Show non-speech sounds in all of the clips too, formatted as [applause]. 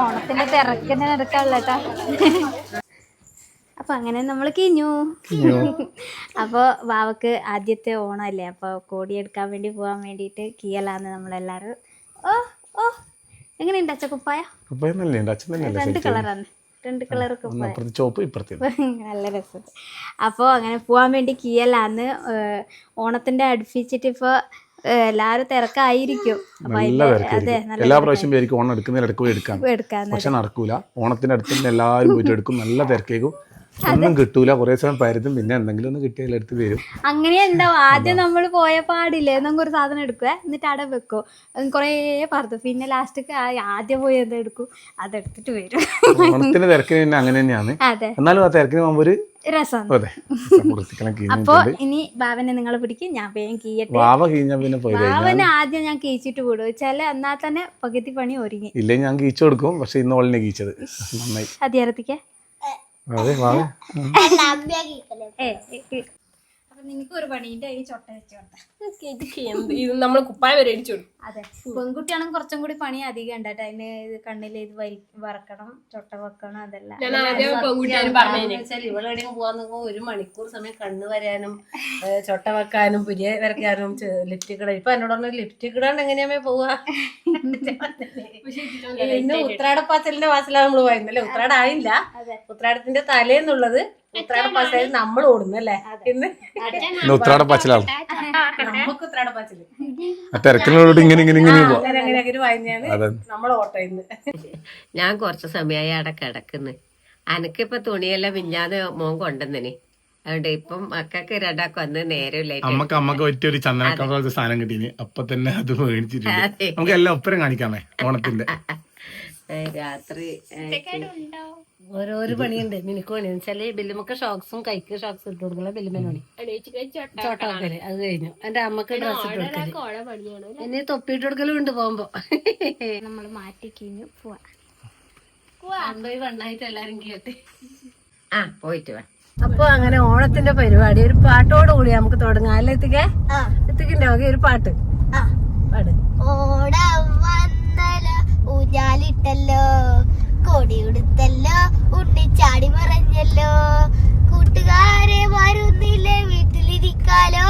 ഓണത്തിന്റെ തിരക്കിന്റെ നിരക്കാണല്ലേട്ടാ അപ്പൊ അങ്ങനെ നമ്മൾ കിഞ്ഞു. അപ്പോൾ വാവക്ക് ആദ്യത്തെ ഓണമല്ലേ അപ്പോൾ കോടിയെടുക്കാൻ വേണ്ടി പോകാൻ വേണ്ടിട്ട് കീയലാന്ന് നമ്മളെല്ലാരും. ഓ ഓ. എങ്ങനെയുണ്ട് അച്ഛ കുപ്പായ? രണ്ട് കളറാണ്. രണ്ട് കളർ [laughs] നല്ല രസം. അപ്പോൾ അങ്ങനെ പോകാൻ വേണ്ടി കീയലാന്ന് ഓണത്തിന്റെ ഓണത്തിന്റെ അടുപ്പിച്ചിട്ട് ഇപ്പോൾ എല്ലാവരും തിരക്കായിരിക്കും. നല്ല തിരക്കായിരിക്കും. എല്ലാ പ്രാവശ്യം പേർക്ക് ഓണം എടുക്കുന്നതിൽ ഇടയ്ക്ക് എടുക്കാം. പക്ഷെ നടക്കൂല. ഓണത്തിന്റെ അടുത്ത് എല്ലാവരും പോയിട്ട് എടുക്കും. നല്ല തിരക്കേക്കും ഒന്നും കിട്ടൂല. കുറേ സമയം പരുതും പിന്നെ എന്തെങ്കിലും ഒന്ന് കിട്ടിയാൽ എടുത്ത് വരും അങ്ങനെ ഉണ്ടാവും ആദ്യം നമ്മൾ പോയ പാടില്ലേ? നമുക്ക് ഒരു സാധനം എടുക്കുക എന്നിട്ട് അവിടെ വെക്കോ. കുറേ പറത്തു പിന്നെ ലാസ്റ്റ് ആദ്യം പോയി എന്താ എടുക്കും? അതെടുത്തിട്ട് വരും. ഓണത്തിന്റെ തിരക്കിന് പിന്നെ അങ്ങനെ തന്നെയാണ്. എന്നാലും ആ തിരക്കിന് മുമ്പ് ഒരു അപ്പൊ ഇനി ബാവനെ നിങ്ങൾ പിടിക്കും. ഞാൻ വേഗം കീയട്ടെ. ബാവ കീഞ്ഞ പിന്നെ ബാവനെ ആദ്യം ഞാൻ കീച്ചിട്ട് വിടും. ചില എന്നാൽ തന്നെ പകുതി പണി ഒരുങ്ങി. ഇല്ലേ ഞാൻ കീച്ചു കൊടുക്കും. പക്ഷെ ഇന്ന് ഓളിനെ കീച്ചത്. നന്നായി അതെ അപ്പൊ നിനക്ക് ഒരു പണിയുണ്ട് അതിന് ചൊട്ട വെച്ച് കൊടുത്ത. ഇത് നമ്മൾ കുപ്പായ വരെ അടിച്ചു അതെ. പെൺകുട്ടിയാണെങ്കിൽ കുറച്ചും കൂടി പണി അധികം ഉണ്ട് അതിന് ഇത് കണ്ണിൽ ഇത് വറക്കണം ചൊട്ട വെക്കണം അതെല്ലാം. ഇവളെവിടെയും പോവാൻ ഒരു മണിക്കൂർ സമയം കണ്ണ് വരാനും ചൊട്ട വെക്കാനും പുരിയ വരയ്ക്കാനും ലിപ്റ്റിക് ഇടാൻ ഇപ്പൊ എന്നോട് പറഞ്ഞു ലിപ്റ്റിക് ഇടാണ്ട് എങ്ങനെയാമേ പോവാ? പിന്നെ ഉത്രാടപ്പാച്ചലിന്റെ വാസലാണ് നമ്മൾ പോയിരുന്നല്ലേ ഉത്രാട ആയില്ല അതെ. ഉത്രാടത്തിന്റെ തലേന്നുള്ളത് ഉത്രാടപ്പാച്ചലിൽ നമ്മൾ ഓടുന്നല്ലേ? ഇന്ന് പിന്നെ ഉത്രാട പച്ചിലാണ് നമുക്ക് ഇങ്ങനെ ഇങ്ങനെ ഇങ്ങനെ നമ്മൾ ഞാൻ കുറച്ച് സമയമായി അവിടെ കിടക്കുന്ന. അനക്കിപ്പോ തുണിയെല്ലാം മിഞ്ഞാന്ന് മോൻ കൊണ്ടുവന്നിനി. അതുകൊണ്ട് ഇപ്പം മക്കൾക്ക് രണ്ടാക്കും വന്ന് നേരെ അമ്മയ്ക്ക് അമ്മയ്ക്ക് പറ്റിയ ഒരു ചന്ദനക്ക പോലത്തെ സാധനം കിട്ടീന്. അപ്പൊ തന്നെ അത് മേടിച്ചിട്ടുണ്ട്. നമുക്ക് എല്ലാം ഒപ്പരം കാണിക്കാമേ ഓണത്തിന്റെ. രാത്രി ഓരോരോ പണിയുണ്ട്. മിനിക്ക് പണി വെച്ചാൽ ബില്ലുമൊക്കെ ഷോക്സും കൈക്ക് ഷോക്സ് ഇട്ട് കൊടുക്കണം. ബില്ലുമേന് പണി. ചോട്ട വെക്കൽ അത് കഴിഞ്ഞു. എന്റെ അമ്മയ്ക്ക് ഡ്രസ് ഇട്ട് കൊടുക്കൽ. എന്നെ തൊപ്പിട്ട് കൊടുക്കലും ഉണ്ട് പോകുമ്പോ. നമ്മൾ മാറ്റി കഴിഞ്ഞു. പോവാ. കൊണ്ടുപോയി വണ്ണായിട്ട് എല്ലാരും കേട്ടെ. ആ പോയിട്ട് വേണം അപ്പൊ അങ്ങനെ ഓണത്തിന്റെ പരിപാടി. ഒരു പാട്ടോട് കൂടി നമുക്ക് തുടങ്ങാം. അല്ലേ എത്തിക്കേ? എത്തിക്കണ്ടേ? ഒരു പാട്ട്. പാട്. വന്നല്ലോ ഊഞ്ഞാലിട്ടല്ലോ കൊടി ഉടുത്തല്ലോ ഉണ്ണിച്ചാടി മറഞ്ഞല്ലോ. കൂട്ടുകാരെ വരുന്നില്ലേ വീട്ടിലിരിക്കാലോ?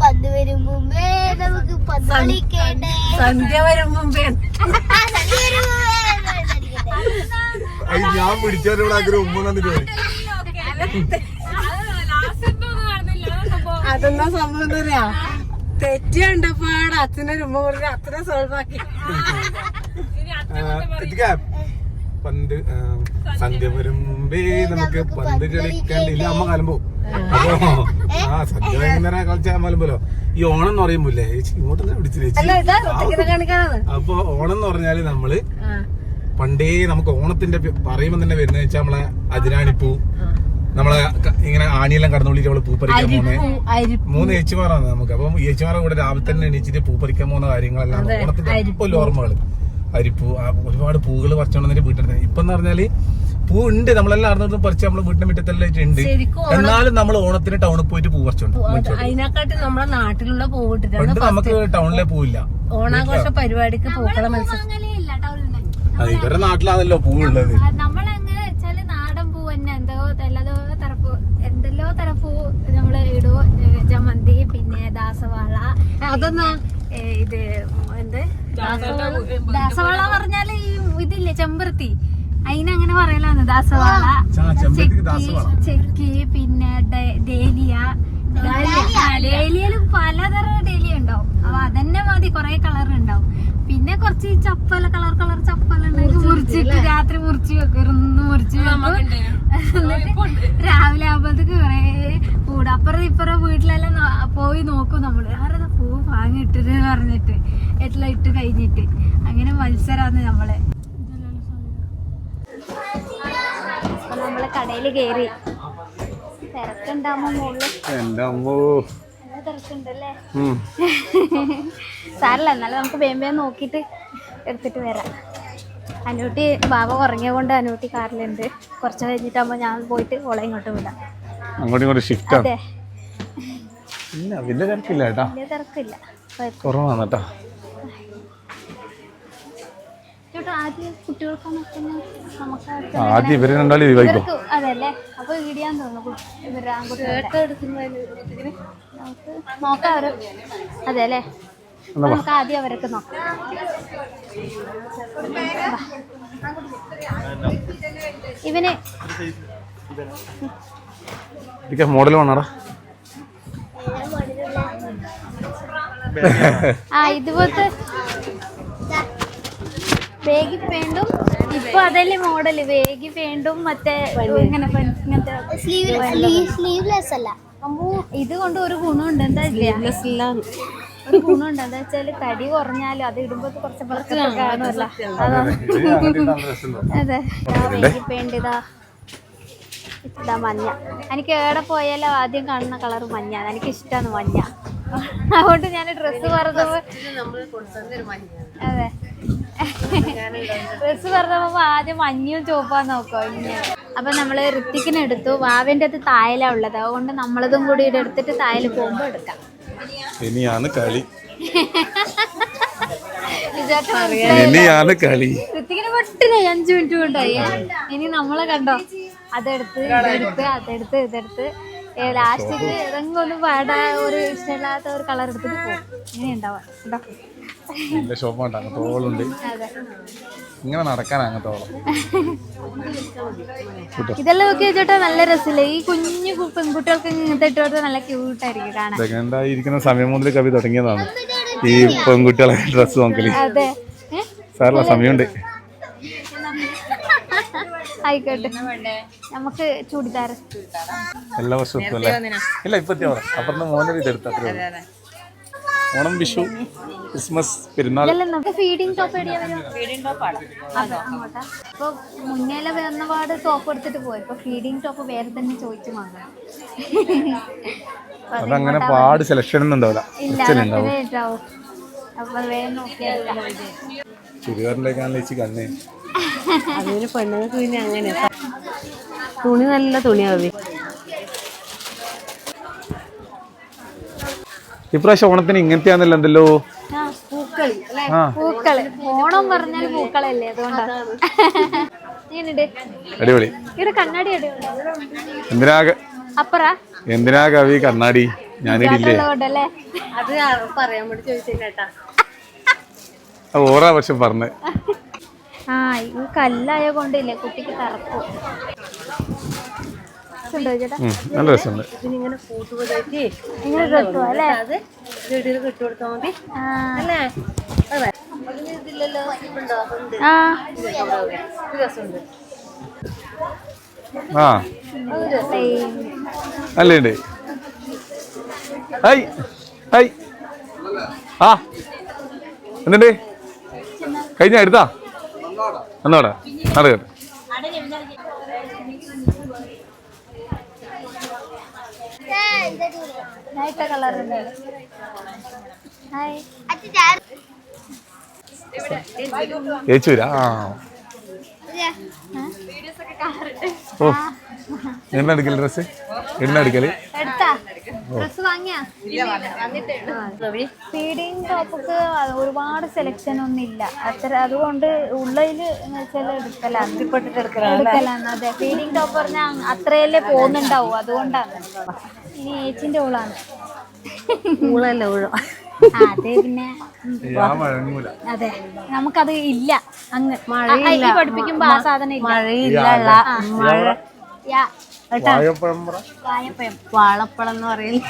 പന്ത് വരും മുമ്പേ നമുക്ക് പന്ത് കളിക്കേണ്ടേ? സന്ധ്യ വരും മുമ്പേ. ഞാൻ ഉമ്മ തന്നിട്ട് അതെന്താ സംഭവം എന്താ പറയാ തെറ്റി കണ്ടപ്പാട് അച്ഛനെ ഉമ്മ കൊടുത്ത് അച്ഛനെ സോൾവ് ആക്കി. പന്ത് സന്ധ്യ വരും മുമ്പേ നമുക്ക് പന്ത് കളിക്കാണ്ടില്ല. അമ്മ കലമ്പോ. അപ്പൊ ആ സന്ധ്യ വൈകുന്നേരം കളിച്ചാൽ മലമ്പലോ ഈ ഓണം എന്ന് പറയുമ്പോല്ലേ ചേച്ചി ഇങ്ങോട്ട് തന്നെ പിടിച്ചില്ലേ അപ്പൊ ഓണം എന്ന് പറഞ്ഞാൽ നമ്മൾ പണ്ടേ നമുക്ക് ഓണത്തിന്റെ പറയുമ്പോ തന്നെ വരുന്നത് വെച്ചാൽ നമ്മളെ അതിരാണിപ്പൂ. നമ്മളെ ഇങ്ങനെ ആണിയെല്ലാം കടന്നുള്ളിട്ട് അവൾ പൂ പറിക്കാൻ പോകുന്നത് മൂന്ന് ഏച്ചിമാറാണ് നമുക്ക്. അപ്പം ഈ ഏച്ചിമാരെ കൂടെ രാവിലെ തന്നെ എണീച്ചിട്ട് പൂ പറിക്കാൻ പോകുന്ന കാര്യങ്ങളെല്ലാം ഓണത്തിന്റെ ഇപ്പോൾ ഓർമ്മകൾ. അരിപ്പൂ ആ ഒരുപാട് പൂകൾ പറിച്ചോണ്ടിട്ട് വീട്ടിൽ ഇപ്പം എന്ന് പറഞ്ഞാൽ പൂ ഉണ്ട് നമ്മളെല്ലാം അറിഞ്ഞിട്ട് പറിച്ച് നമ്മളെ വീട്ടിന്റെ മുറ്റത്തെല്ലാം ഉണ്ട് എന്നാലും നമ്മൾ ഓണത്തിന് ടൗണിൽ പോയിട്ട് പൂ പറിച്ചോണ്ട് മേടിച്ചോണ്ട്. നമ്മളെ നാട്ടിലുള്ള പണ്ട് നമുക്ക് ടൗണിലെ പൂവില്ല. ഓണാഘോഷ പരിപാടിക്ക് പൂക്കളെ മത്സരം ഇവരുടെ നാട്ടിലാണല്ലോ പൂവുള്ളത് നമ്മളങ്ങനെ വെച്ചാൽ നാടൻ പൂ തരപ്പൂ എന്തെല്ലോ തരപ്പൂ നമ്മൾ ഇടുവോ ഏ, ജമന്തി പിന്നെ ദാസവാള അതൊന്നാ ഇത് എന്ത്? ദാസവാള പറഞ്ഞാൽ ഈ ഇതില്ലേ ചെമ്പരത്തി. അതിനങ്ങനെ പറയലാണ് ദാസവാള. ചെക്കി പിന്നെ ഡേലിയ. ഡേലിയയിലും പലതരം ഡേലിയ ഉണ്ടാവും. അപ്പൊ അതന്നെ മതി കൊറേ കളർ ഉണ്ടാവും. പിന്നെ കുറച്ച് ചപ്പല കളർ കളർ ചപ്പല ഉണ്ടെങ്കിൽ മുറിച്ചിട്ട് രാത്രി മുറിച്ച് വെക്കും ഇരുന്ന് മുറിച്ച് വെക്കും. [laughs] രാവിലെ ആകുമ്പോഴത്തേക്ക് കൊറേ പൂട് അപ്പുറം ഇപ്പുറം വീട്ടിലെല്ലാം പോയി നോക്കും നമ്മൾ. പൂ വാങ്ങിയിട്ടത് പറഞ്ഞിട്ട് എല്ലാം ഇട്ട് കഴിഞ്ഞിട്ട്. അങ്ങനെ മത്സരാന്ന് നമ്മളെ. നമ്മളെ നമ്മൾ കയറി കേറി. തിരക്കുണ്ടാവുമ്പോ തിരക്കുണ്ടല്ലേ? ഉം. സാരല്ല എന്നാലും നമുക്ക് വേം വേം നോക്കിയിട്ട് എടുത്തിട്ട് വരാം. അനൂട്ടി ബാബ കുറഞ്ഞ കൊണ്ട് അനൂട്ടി കാറിലുണ്ട്. കുറച്ച് കഴിഞ്ഞിട്ടാകുമ്പോൾ ഞാൻ പോയിട്ട് ഓളെ ഇങ്ങോട്ട് വിടാം. അങ്ങോട്ടും ഇങ്ങോട്ടും ഷിഫ്റ്റ് അതെ. ഇല്ല വലിയ തിരക്കില്ല കേട്ടോ. വലിയ തിരക്കില്ല. കുറവാണ് കേട്ടോ. ആദ്യം ഇവർ രണ്ടാളും ഒഴിവായിക്കോ അതല്ലേ അപ്പൊ ഇടിയാൻ തോന്നുന്നു നമുക്ക് ആദ്യം അവരൊക്കെ നോക്കാം. ഇവന് മോഡൽ വേണടാ. ആ ഇതുപോലത്തെ വേഗി പേണ്ടും ഇപ്പൊ അതല്ലേ മോഡൽ. വേഗി പേണ്ടും മറ്റേ ഇങ്ങനെ പെ- ഇങ്ങനത്തെ സ്ലീവ്ലെസ് അല്ല. അമ്മോ ഇത് കൊണ്ട് ഒരു ഗുണമുണ്ട്. എന്താ ഒരു ഗുണമുണ്ട്. എന്താ വെച്ചാൽ തടി കുറഞ്ഞാലും അത് ഇടുമ്പോ കുറച്ച് കാണുമല്ലോ അതെ. വേഗി പേണ്ട് ഇതാ. ഇതാ മഞ്ഞ. എനിക്ക് എവിടെ പോയാലും ആദ്യം കാണുന്ന കളർ മഞ്ഞ. എനിക്ക് ഇഷ്ടമാണ് മഞ്ഞ. അതുകൊണ്ട് ഞാൻ ഡ്രസ്സ് പറഞ്ഞപ്പോ അതെ. ഡ്രസ്സ് പറഞ്ഞപ്പോ ആദ്യം മഞ്ഞയും ചുവപ്പാ നോക്കോ ഇങ്ങനെ അപ്പൊ നമ്മൾ ഋത്തിക്കിന് എടുത്തു. വാവിന്റെ അത് തായലാ ഉള്ളത്. അതുകൊണ്ട് നമ്മളതും കൂടി എടുത്തിട്ട് തായൽ പോകുമ്പോ എടുക്കാം. ഇനിയാണ് കളി. ഇനിയാണ് കളി. ഋത്തിക്കിന് പെട്ടെന്ന് അഞ്ചു മിനിറ്റ് കൊണ്ടായി. ഇനി നമ്മളെ കണ്ടോ? അതെടുത്ത് ഇതെടുത്ത് അതെടുത്ത് ഇതെടുത്ത്. ലാസ്റ്റ് ഇത് ഏതെങ്കിലും പാടാ ഒരു ഇഷ്ടമില്ലാത്ത ഒരു കളർ എടുത്തിട്ട് പോകും ഇങ്ങനെ ഉണ്ടാവാ. കേട്ടോ നല്ല ഷോപ്പാണ് അങ്ങത്തോളുണ്ട് ഇങ്ങനെ നടക്കാൻ അങ്ങത്തോളം ഇതെല്ലാം നോക്കി ചേട്ടാ നല്ല രസമില്ലേ ഈ കുഞ്ഞു പെൺകുട്ടികൾക്ക് ഇങ്ങനത്തെ ഇട്ട് കൊടുത്താൽ നല്ല ക്യൂട്ടായിരിക്കും കാണാൻ. സെക്കൻഡായിരിക്കുന്ന സമയം മുതൽ കവി തുടങ്ങിയതാണ്. ഈ പെൺകുട്ടികളെ ഡ്രസ്സ് നോക്കൽ. അതെ? സാറില്ല സമയമുണ്ട്. ആയിക്കോട്ടെ. നമുക്ക് ചൂടിദാർ എല്ലാ വർഷവും അല്ലേ? ഇല്ല ഇപ്പൊ എത്തിയാ പറയാം മോനൊരു ഇതെടുത്ത ഓണം വിഷു ക്രിസ്മസ് പെരുന്നാൾ. നമുക്ക് ഫീഡിങ് ടോപ്പ് ഇപ്പൊ മുന്നേലെ വന്ന പാട് ടോപ്പ് എടുത്തിട്ട് പോയി. ഇപ്പൊ ഫീഡിങ് ടോപ്പ് വേറെ തന്നെ ചോദിച്ചു വാങ്ങണം. അതങ്ങനെ പാട് സെലക്ഷൻ ഒന്നും ഉണ്ടാവില്ല. ഇല്ല അപ്പൊ വേഗം നോക്കിയെടുക്കാം ചുരിദാറിലേക്കാണ് കണ്ണേ. അതിന് പെണ്ണുങ്ങൾക്ക് പിന്നെ അങ്ങനെ. തുണി നല്ല തുണിയാവേ ഇപ്രാവശ്യം ഓണത്തിന് ഇങ്ങനത്തെയാണല്ലോ എന്തല്ലോ ആ പൂക്കൾ. അല്ലേ? പൂക്കൾ ഓണം പറഞ്ഞാൽ പൂക്കളല്ലേ അതുകൊണ്ടാണ് അടിപൊളി. ഇവിടെ കണ്ണാടി എന്തിനാ അപ്പറ? എന്തിനാ കവി കണ്ണാടി? ഞാനിടില്ലേ? അത് പറയാൻ വേണ്ടി ചോദിച്ചേട്ടാ ഓറാ പക്ഷെ പറഞ്ഞ്. ആ ഈ കല്ലായ കൊണ്ടില്ലേ കുട്ടിക്ക് തറക്കും നല്ല രസമുണ്ട്. ഇങ്ങനെ കിട്ടുമോ അല്ലേ? അത് വീട്ടിൽ കിട്ടുകൊടുത്താൽ മതി. ആ. അല്ലേ? അതെ ആ. രസമുണ്ട്. ആ. അല്ലേ ഉണ്ട്. ഹൈ ഹൈ ആ. കഴിഞ്ഞ എടുത്താ? എന്നോടെ? ആ. ഓ. എണ്ണ എടുക്കൽ ഡ്രസ് എന്നാ എടുക്കൽ? എടുത്താ? ഡ്രസ് വാങ്ങിയാ? ഫീഡിങ് ടോപ്പൊക്കെ ഒരുപാട് സെലക്ഷൻ ഒന്നും ഇല്ല അത്ര അതുകൊണ്ട് ഉള്ളതിൽ വെച്ചാൽ എടുക്കലാണ്. എടുക്കലാണ് അതെ. ഫീഡിങ് ടോപ്പ് പറഞ്ഞാൽ അത്രയല്ലേ പോകുന്നുണ്ടാവും. അതുകൊണ്ടാണ്. ഇനി ഏച്ചിന്റെ ഊളാണ്. ഊളല്ല ഊഴം? ആ, അതെ പിന്നെ അതെ നമുക്കത് ഇല്ല. അങ്ങ് മഴ പഠിപ്പിക്കുമ്പോ ആ സാധനം ഇല്ല. മഴയില്ല മഴ വാഴപ്പഴം. എന്ന് പറയില്ല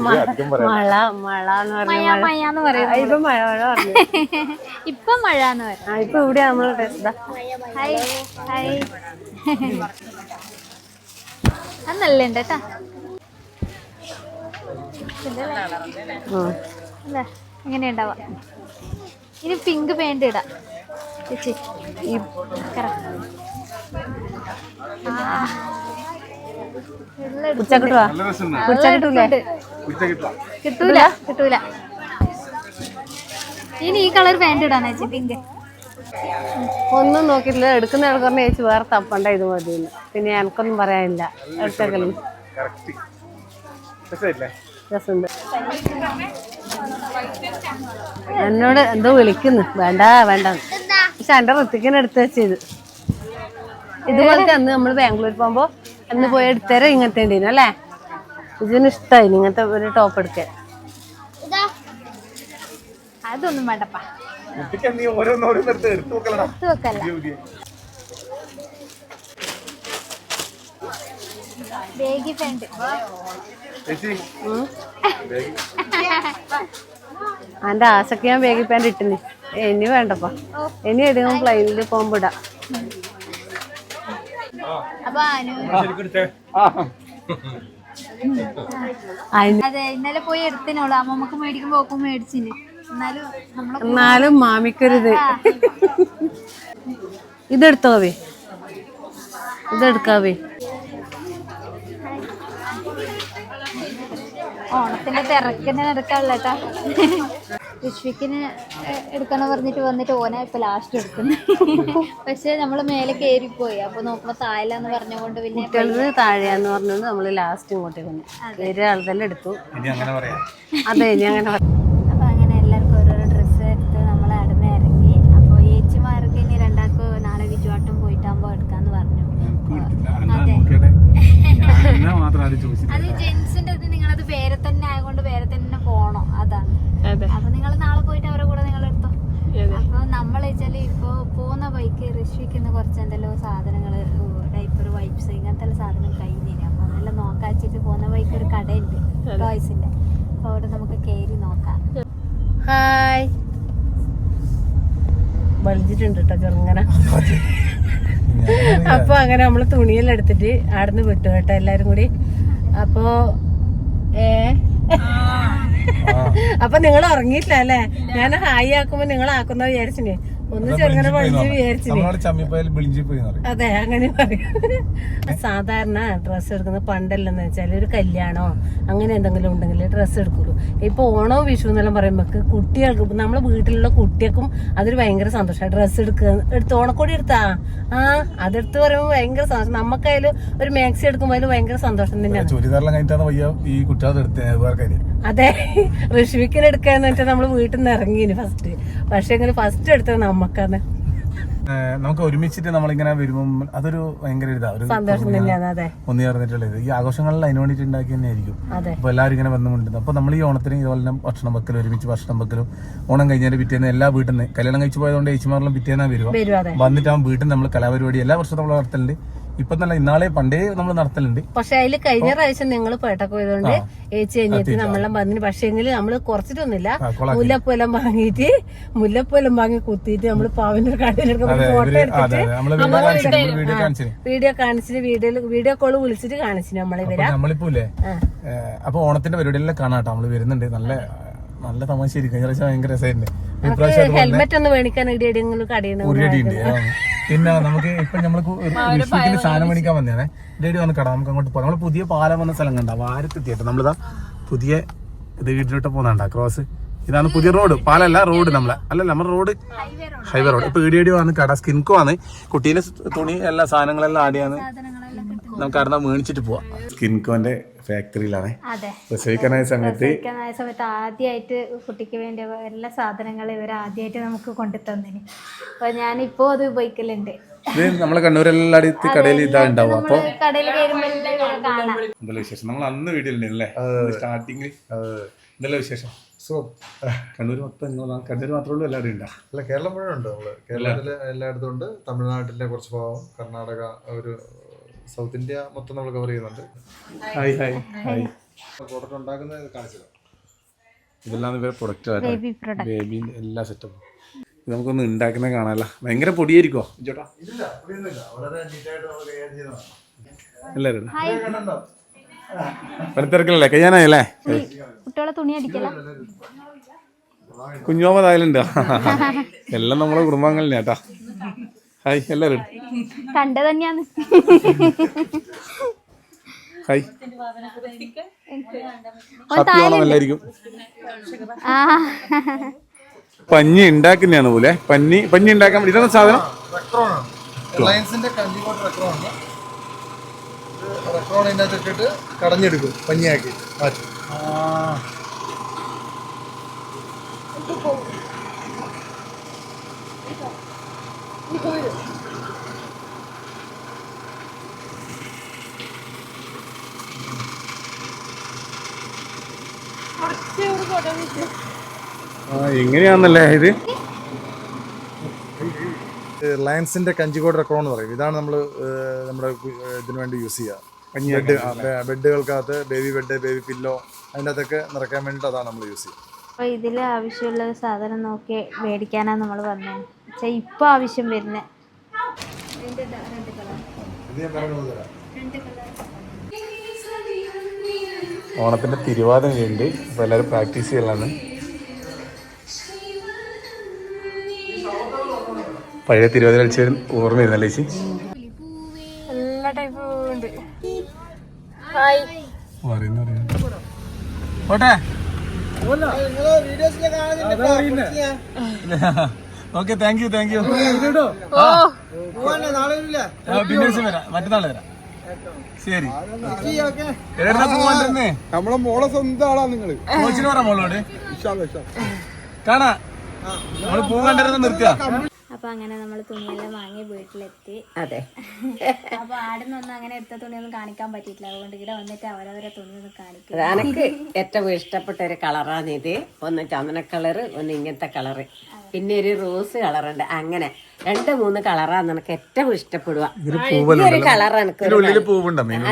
മഴ മഴ എന്ന് പറയുന്നത് ഇപ്പൊ മഴ മഴ പറഞ്ഞു ഇപ്പൊ മഴ എന്ന് പറയാം ഇപ്പൊ ഇവിടെ അത് നല്ല ഉണ്ട് കേട്ടാ ഉണ്ടാവാ. ഇനി പിങ്ക് പെയിന്റ് ഇടാം. ചേച്ചി ഉച്ച കിട്ടൂല കിട്ടൂല. ഇനി ഈ കളർ ചേച്ചി പിങ്ക്. ഒന്നും നോക്കിയില്ല എടുക്കുന്ന ആൾക്കാരെ ചേച്ചി വേറെ തപ്പണ്ട ഇത് മതി പിന്നെ എനിക്കൊന്നും പറയാനില്ല. എടുത്തേക്കലും. രസമുണ്ട്. എന്നോട് എന്തോ വിളിക്കുന്നു. വേണ്ട വേണ്ട. പക്ഷെ എന്റെ ഋത്തിക്കിനെടുത്ത് വെച്ചത് ഇതുപോലത്തെ അന്ന് നമ്മൾ ബാംഗ്ലൂർ പോകുമ്പോ അന്ന് പോയി എടുത്തരം ഇങ്ങനത്തെ ഉണ്ടായിരുന്നു അല്ലേ? ഇതിന് ഇഷ്ടമായി ഇങ്ങനത്തെ ഒരു ടോപ്പ് എടുക്കാൻ. അതൊന്നും വേണ്ടപ്പാ. ബേഗി എന്റെ ആശക്ക് ഞാൻ ബേഗി പാന്റ് ഇട്ടിന്. ഇനി വേണ്ടപ്പാ. ഇനി ഏതെങ്കിലും പ്ലെയിനിൽ പോകുമ്പോ ഇടാം. അപ്പൊ അനു അതിന് അതെ ഇന്നലെ പോയി എടുത്തിനോളൂ. അമ്മമ്മക്ക് മേടിക്കുമ്പോ ഒക്കെ മേടിച്ചിന്. എന്നാലും എന്നാലും മാമിക്കരുത്. ഇതെടുത്തോവേ ഇതെടുക്കാവേ ഓണത്തിന്റെ തിരക്കിനെ എടുക്കാനുള്ള കേട്ടാ വിഷ്വിക്കിന് എടുക്കണം പറഞ്ഞിട്ട് വന്നിട്ട് ഓന ഇപ്പൊ ലാസ്റ്റ് എടുക്കുന്നു. പക്ഷെ നമ്മൾ മേലെ കേറിപ്പോയി. അപ്പൊ നോക്കുമ്പോ താഴെന്ന് പറഞ്ഞുകൊണ്ട് പിന്നെ കുട്ടികളത് താഴെയാന്ന് പറഞ്ഞുകൊണ്ട് നമ്മൾ ലാസ്റ്റ് ഇങ്ങോട്ടേക്ക് വന്നു. ഒരാൾ തന്നെ എടുത്തു. ഇനി അങ്ങനെ പറയാം. അതെ ഇനി അങ്ങനെ അപ്പൊ അങ്ങനെ എല്ലാവർക്കും ഓരോരോ ഡ്രസ്സ് എടുത്ത് നമ്മൾ അടന്ന് ഇറങ്ങി. അപ്പൊ ഏച്ചിമാർക്ക് ഇനി രണ്ടാൾക്ക് നാളെ വിജുവാട്ടം പോയിട്ടാകുമ്പോ എടുക്കാന്ന് പറഞ്ഞു. അത്. ജെൻസിന്റെ അത് ജെൻസിന്റെ നിങ്ങളത് പേരെ തന്നെ ആയതുകൊണ്ട് പേരെ തന്നെ പോണോ. അതാണ്. അതെ. അപ്പൊ നിങ്ങൾ നാളെ പോയിട്ട് അവരുടെ കൂടെ നിങ്ങൾ എടുത്തോ അപ്പൊ നമ്മൾ വെച്ചാൽ ഇപ്പൊ പോകുന്ന ബൈക്ക് ഋഷിക്കുന്ന കുറച്ച് എന്തെല്ലോ സാധനങ്ങൾ ഡൈപ്പർ വൈപ്സ് ഇങ്ങനത്തെ സാധനം കഴിഞ്ഞില്ല? അപ്പൊ അതെല്ലാം നോക്കാച്ചിട്ട് പോകുന്ന ബൈക്ക് ഒരു കടയുണ്ട് ടോയ്സിന്റെ. അപ്പൊ അവിടെ നമുക്ക് കയറി നോക്കാം. ഹായ്. വലിച്ചിട്ടുണ്ട് കേട്ടോ ചെറുങ്ങനെ. അപ്പൊ അങ്ങനെ നമ്മൾ തുണിയെല്ലാം എടുത്തിട്ട് ആടുന്ന് വിട്ടു കേട്ടോ എല്ലാരും കൂടി. അപ്പോ ഏ? [laughs] അപ്പൊ നിങ്ങൾ ഉറങ്ങിയിട്ടില്ല അല്ലേ? ഞാൻ ഹായ് ആക്കുമ്പോ നിങ്ങൾ ആക്കുന്ന വിചാരിച്ചിനെ. ഒന്ന് ചെറുങ്ങനെ പഴിഞ്ഞു വിചാരിച്ചിന്. അതെ അങ്ങനെ പറയും. സാധാരണ ഡ്രസ്സ് എടുക്കുന്നത് പണ്ടല്ലെന്ന് വെച്ചാൽ ഒരു കല്യാണോ അങ്ങനെ എന്തെങ്കിലും ഉണ്ടെങ്കിൽ ഡ്രസ്സ് എടുക്കുള്ളൂ. ഇപ്പൊ ഓണോ വിഷു എന്നെല്ലാം പറയുമ്പോ കുട്ടികൾക്ക് നമ്മളെ വീട്ടിലുള്ള കുട്ടികൾക്കും അതൊരു ഭയങ്കര സന്തോഷമാണ് ഡ്രസ്സ് എടുക്കുക എടുത്ത് ഓണക്കോടി എടുത്താ? ആ അതെടുത്ത് പറയുമ്പോൾ ഭയങ്കര സന്തോഷം. നമുക്കായാലും ഒരു മാക്സി എടുക്കുമ്പോൾ അതിൽ ഭയങ്കര സന്തോഷം തന്നെയാണ്. അതെ. ഋഷിവിക്കിന് എടുക്കാന്ന് വെച്ചാൽ നമ്മൾ വീട്ടിൽ നിന്ന് ഇറങ്ങിന് ഫസ്റ്റ് പക്ഷെ ഇങ്ങനെ ഫസ്റ്റ് എടുത്തത് ഏഹ് നമുക്ക് ഒരുമിച്ചിട്ട് നമ്മളിങ്ങനെ വരുമ്പം അതൊരു ഭയങ്കര ഇതാ ഒരു ഒന്നു ചേർന്നിട്ടുള്ളത്. ഈ ആഘോഷങ്ങളിൽ അതിന് വേണ്ടിട്ട് ഉണ്ടാക്കി തന്നെ ആയിരിക്കും അതെ. അപ്പൊ എല്ലാവരും ഇങ്ങനെ വന്നുകൊണ്ടിരുന്നു അപ്പൊ നമ്മൾ ഈ ഓണത്തിന് ഇതുപോലെ തന്നെ ഭക്ഷണം വെക്കലും ഒരുമിച്ച് ഭക്ഷണം വെക്കലും ഓണം കഴിഞ്ഞാൽ പിറ്റേന്ന് എല്ലാ വീട്ടിൽ നിന്ന് കല്യാണം കഴിച്ചു പോയതുകൊണ്ട് ഏച്ചിമാരെല്ലാം പിറ്റേന്നാ വരുക വരും അതെ. വന്നിട്ടാകും വീട്ടിൽ നമ്മൾ കലാപരിപാടി എല്ലാ വർഷവും നമ്മൾ നടത്തലുണ്ട്. ഇപ്പൊ നല്ല ഇന്നാളെ പണ്ടേ നമ്മൾ നടത്തലുണ്ട്. പക്ഷെ അതിൽ കഴിഞ്ഞ പ്രാവശ്യം നിങ്ങൾ പേട്ടൊക്കെ പോയതുകൊണ്ട് ഏച്ചി അനിയത്തി നമ്മളെല്ലാം വന്നിന്. പക്ഷെ എങ്കിൽ നമ്മൾ കുറച്ചിട്ടൊന്നുമില്ല. മുല്ലപ്പൊലം വാങ്ങിയിട്ട് മുല്ലപ്പൂലം വാങ്ങി കുത്തിയിട്ട് നമ്മൾ പാവിന്റെ കടയിലെടുക്കുമ്പോൾ വീഡിയോ കാണിച്ചിന് വീഡിയോ വീഡിയോ കാണിച്ചിട്ട് വീഡിയോ വീഡിയോ കോൾ വിളിച്ചിട്ട് കാണിച്ചു നമ്മളെ വരാം ഇവരാ. നമ്മളിപ്പോ ഇല്ലേ? ആ. അപ്പൊ ഓണത്തിന്റെ പരിപാടിയെല്ലാം കാണാട്ടോ നമ്മൾ വരുന്നുണ്ട്. നല്ല നല്ല തമാശ കഴിഞ്ഞ പ്രാവശ്യം ഭയങ്കര രസമായിരുന്നു. ഈ പ്രാവശ്യം അതുപോലെ ഹെൽമെറ്റ് ഒന്ന് മേടിക്കാൻ ഇവിടെ എവിടെയെങ്കിലും കടയാണ് ഉരുടിയുണ്ട് പിന്നെ നമുക്ക് ഇപ്പൊ നമ്മൾ സാധനം മേടിക്കാൻ വന്നേ ഡേഡി വന്ന് കട. നമുക്ക് അങ്ങോട്ട് പോകാം. നമ്മൾ പുതിയ പാലം വന്ന സ്ഥലം കണ്ട. വാരത്തെത്തിയിട്ട്. നമ്മളിതാ പുതിയ ഇത് വീട്ടിലോട്ട് പോകുന്നുണ്ട ക്രോസ്. ഇതാണ് പുതിയ റോഡ്. പാലല്ല റോഡ് നമ്മളെ. അല്ല നമ്മുടെ റോഡ് ഹൈവേ റോഡ്. ഇപ്പൊ ഇടിയടി വന്ന് കട. സ്കിൻകോ ആണ്. കുട്ടീന്റെ തുണി എല്ലാ സാധനങ്ങളെല്ലാം ആടിയാണ് നമുക്ക് അവിടെ മേടിച്ചിട്ട് പോവാം. സ്കിൻകോന്റെ ഫാക്ടറിയിലാണ് അതെ. പ്രസവിക്കാനായ സമയത്ത് സമയത്ത് ആദ്യമായിട്ട് കുട്ടിക്ക് വേണ്ടി എല്ലാ സാധനങ്ങളും ഇവർ ആദ്യമായിട്ട് നമുക്ക് കൊണ്ടു തന്നിന്. അപ്പൊ ഞാനിപ്പോ അത് ഉപയോഗിക്കലുണ്ട്. ഇത് നമ്മളെ കണ്ണൂരെല്ലാടത്ത് കടയിൽ ഇതാ ഉണ്ടാവും അപ്പൊ വിശേഷം. നമ്മൾ അന്ന് വീട്ടിലുണ്ടല്ലേ സ്റ്റാർട്ടിങ് എന്തല്ല വിശേഷം? സോ കണ്ണൂർ മൊത്തം കണ്ണൂർ മാത്രമേ ഉള്ളൂ എല്ലാവരും ഉണ്ടാ അല്ല കേരളം മുഴുവൻ ഉണ്ട് നമ്മൾ. കേരളത്തിലെ എല്ലായിടത്തും ഉണ്ട്. തമിഴ്നാട്ടിലെ കുറച്ച് ഭാഗം. കർണാടക ഒരു സൗത്ത് ഇന്ത്യ മൊത്തം നമ്മൾ കവർ ചെയ്യുന്നുണ്ട്. ഹായ് ഹായ് ഹായ് പ്രോഡക്റ്റ് ഉണ്ടാക്കുന്നത് കാണിച്ചത് ഇതെല്ലാം ഇവരെ പ്രൊഡക്റ്റ് ബേബി പ്രൊഡക്റ്റ് ബേബി എല്ലാ സെറ്റപ്പും ഇത് നമുക്കൊന്ന് ഉണ്ടാക്കുന്ന കാണാല്ല. ഭയങ്കര പൊടിയായിരിക്കോ ചേട്ടാ എല്ലാവരും തുണി അടിക്കല? കുഞ്ഞോമ തായാലുണ്ട്? [laughs] എല്ലാം നമ്മുടെ കുടുംബാംഗങ്ങളിനെ കേട്ടാ. ഹായ് എല്ലാവരും. കണ്ട തന്നെയാന്ന് ഹായ് നല്ലായിരിക്കും പഞ്ഞി ഉണ്ടാക്കുന്നതാണ് പോലെ. പഞ്ഞി പഞ്ഞി ഉണ്ടാക്കാൻ വേണ്ടി. ഇതാണ് സാധനം? റിലയൻസിന്റെ റെക്രോണാണ് റെക്രോൺ ഇട്ടിട്ട് കടഞ്ഞെടുക്കും പഞ്ഞിയാക്കി. മാറ്റും. ആ എങ്ങനെയാന്നല്ലേ ഇത്? ലയൻസിന്റെ കഞ്ചിക്കോട് റെക്കോർഡ് എന്ന് പറയും. ഇതാണ് നമ്മൾ നമ്മുടെ ഇതിനു വേണ്ടി യൂസ് ചെയ്യുക ബെഡ് ബെഡുകൾക്കകത്ത് ബേബി ബെഡ് ബേബി പില്ലോ അതിന്റെ അകത്തൊക്കെ നിറയ്ക്കാൻ വേണ്ടിയിട്ട് അതാണ് നമ്മൾ യൂസ് ചെയ്യുക. അപ്പോൾ ഇതിൽ ആവശ്യമുള്ള സാധനം നോക്കി മേടിക്കാനാണ് നമ്മൾ വന്നത് പക്ഷേ ഇപ്പൊ ആവശ്യം വരുന്ന. ഓണത്തിന്റെ തിരുവാതിര ഉണ്ട് അപ്പൊ എല്ലാവരും പ്രാക്ടീസ് ചെയ്യലാണ്. പഴയ തിരുവാതിര കളിച്ച ഓർമ്മയിരുന്നല്ലേ ചേച്ചി? എല്ലാ ടൈപ്പ് ഉണ്ട്. ഓട്ടെ [laughs] okay thank you thank you പിന്നെ വരാം. മറ്റന്നാൾ വരാം. ശരി. പോവാൻ നമ്മളെ മോളെ സ്വന്തം ആളാ നിങ്ങൾ. കോച്ചിന് പറ മോളോട്. കാണാ. നമ്മൾ പൂ നിർത്തിയാ. നിർത്തുക അപ്പോൾ അങ്ങനെ നമ്മൾ തുണിയെല്ലാം വാങ്ങി വീട്ടിലെത്തി. അതെ. അപ്പൊ ആടുന്നൊന്നും അങ്ങനെ എടുത്ത തുണിയൊന്നും കാണിക്കാൻ പറ്റിയിട്ടില്ല. അതുകൊണ്ട് ഇവിടെ വന്നിട്ട് അവരവരെ തുണിയൊന്നും കാണിക്കും എനിക്ക് ഏറ്റവും ഇഷ്ടപ്പെട്ട ഒരു കളറാണ് ഇത്. ഒന്ന് ചന്ദന കളർ ഒന്ന് ഇങ്ങനത്തെ കളറ്. പിന്നെ ഒരു റോസ് കളറുണ്ട്. അങ്ങനെ. രണ്ട് മൂന്ന് കളറാണ് എനിക്ക് ഏറ്റവും ഇഷ്ടപ്പെടുക. ഒരു കളർ എനിക്ക്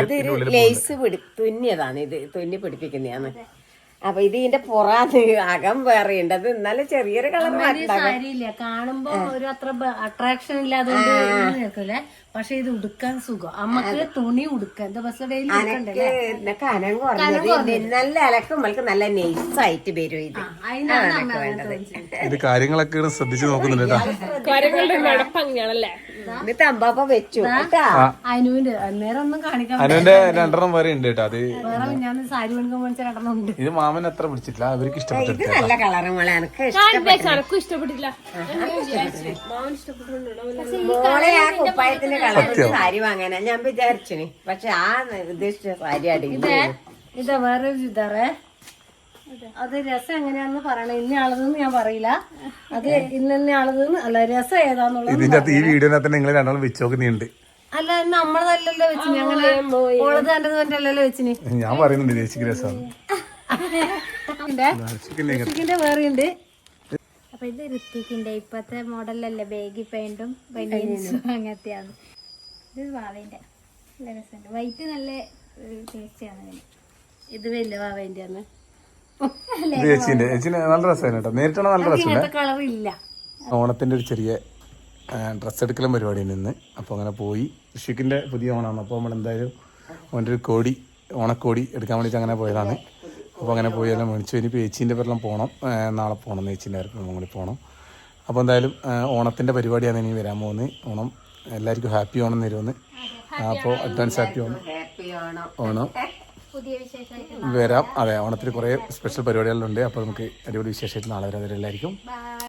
അത് ലേസ് പിടി തുന്നിയതാണ് ഇത്. തുന്നി പിടിപ്പിക്കുന്നതാണ്. അപ്പൊ ഇത് ഇതിന്റെ പുറാന്ന് അകം വേറെ ഉണ്ട് അത് എന്നാലും ചെറിയൊരു കളർ കാര്യമില്ല കാണുമ്പോ ഒരു അത്ര അട്രാക്ഷൻ ഇല്ലാതെ പക്ഷെ ഇത് ഉടുക്കാൻ സുഖം. അമ്മയ്ക്ക് തുണി ഉടുക്കാൻ. കനം കുറഞ്ഞത്. നല്ല അലക്കുമ്പോൾക്ക് നല്ല നൈസായിട്ട് വരും ഇത്. എനിക്ക് വേണ്ടത്. ഇത് കാര്യങ്ങളൊക്കെ ശ്രദ്ധിച്ചു ശ്രദ്ധിച്ച് നോക്കുന്നുണ്ട് കാര്യങ്ങളുടെ നടപ്പ് അങ്ങനെയാണല്ലേ? എന്നിട്ട് അമ്പാപ്പ വെച്ചു. അനുവിന്റെ അന്നേരം ഒന്നും കാണിക്കാൻ അനുവിന്റെ രണ്ടെണ്ണം വരെ ഉണ്ട് കേട്ടോ അത് വേറെ ഞാൻ സാരി മേടിക്കാൻ മേടിച്ച രണ്ടെണ്ണം ഉണ്ട്. ഇത് മാമൻ അത്ര പിടിച്ചിട്ടില്ല അവർക്ക് ഇഷ്ടപ്പെട്ടു നല്ല കളറ് മോളെ എനിക്ക് എനക്കും ഇഷ്ടപ്പെട്ടില്ല മോളെ ആ കുപ്പായത്തിന്റെ കളർ സാരി വാങ്ങാനാ. ഞാൻ വിചാരിച്ചിന്. പക്ഷെ ആ ഉദ്ദേശിച്ച സാരി അടിയില്ല ഇതാ വേറൊരു ചുരിദാറേ. അത്. രസം എങ്ങനെയാന്ന് പറയണേ. ഇന്ന ആളതെന്ന് ഞാൻ പറയില്ല. അത് ഇന്ന ആളതെന്ന് അല്ല രസം ഏതാന്നുള്ളത് ഇതിന്റെ അകത്ത് ഈ വീഡിയോനകത്ത് നിങ്ങൾ രണ്ടാളും വെച്ച് നോക്കുന്നുണ്ട് അല്ല നമ്മളതല്ലല്ലോ വെച്ചിന്. അങ്ങനെ ഓളത് വെച്ചിന്. ഞാൻ പറയുന്നുണ്ട് ചേച്ചിക്ക് രസമാണ് ഇതിന്റെ വേറെ ഉണ്ട്. അപ്പോൾ ഇത് ഋത്തിക്കിന്റെ ഇപ്പത്തെ മോഡലല്ലേ? ബേഗി പെയിന്റും ബനിയൻസും അങ്ങനത്തെയാണ്. ഇത് വാവേന്റെ. നല്ല രസമുണ്ട്. വൈറ്റ് നല്ല ടേസ്റ്റിയാണ് ഇതിന്. ഇത് വലിയ വാവേന്റെ ആണ് ഇത് ചേച്ചിന്റെ ചേച്ചിന് നല്ല രസമാണ് കേട്ടോ. നേരിട്ടാണ് നല്ല രസമുണ്ട് ഇല്ല. ഓണത്തിന്റെ ഒരു ചെറിയ ഡ്രസ്സ് എടുക്കലും പരിപാടി നിന്ന്. അപ്പോൾ അങ്ങനെ പോയി. ഋഷിക്കിന്റെ പുതിയ ഓണമാണ് അപ്പോൾ നമ്മൾ എന്തായാലും അവന്റെ ഒരു കോടി ഓണക്കോടി എടുക്കാൻ വേണ്ടിയിട്ട് അങ്ങനെ പോയതാണ്. അപ്പോൾ അങ്ങനെ പോയി എല്ലാം മേടിച്ചു. ഇനി ചേച്ചീന്റെ പേരെല്ലാം പോകണം നാളെ പോകണം ചേച്ചീന്റെ ആർക്കും കൂടി പോകണം അപ്പോൾ എന്തായാലും ഓണത്തിന്റെ ഓണത്തിന്റെ പരിപാടിയാണ് ഇനി വരാൻ പോകുന്നത്. ഓണം എല്ലാവർക്കും ഹാപ്പി ഓണം തരുമെന്ന്. അപ്പോൾ അഡ്വാൻസ് ഹാപ്പി ഓണം. ഓണം. വരാം. അതെ ഓണത്തിന് കുറേ സ്പെഷ്യൽ പരിപാടികളുണ്ട്. അപ്പോൾ നമുക്ക് അടിപൊളി വിശേഷമായിട്ട് നാളെ വരാം എല്ലാവർക്കും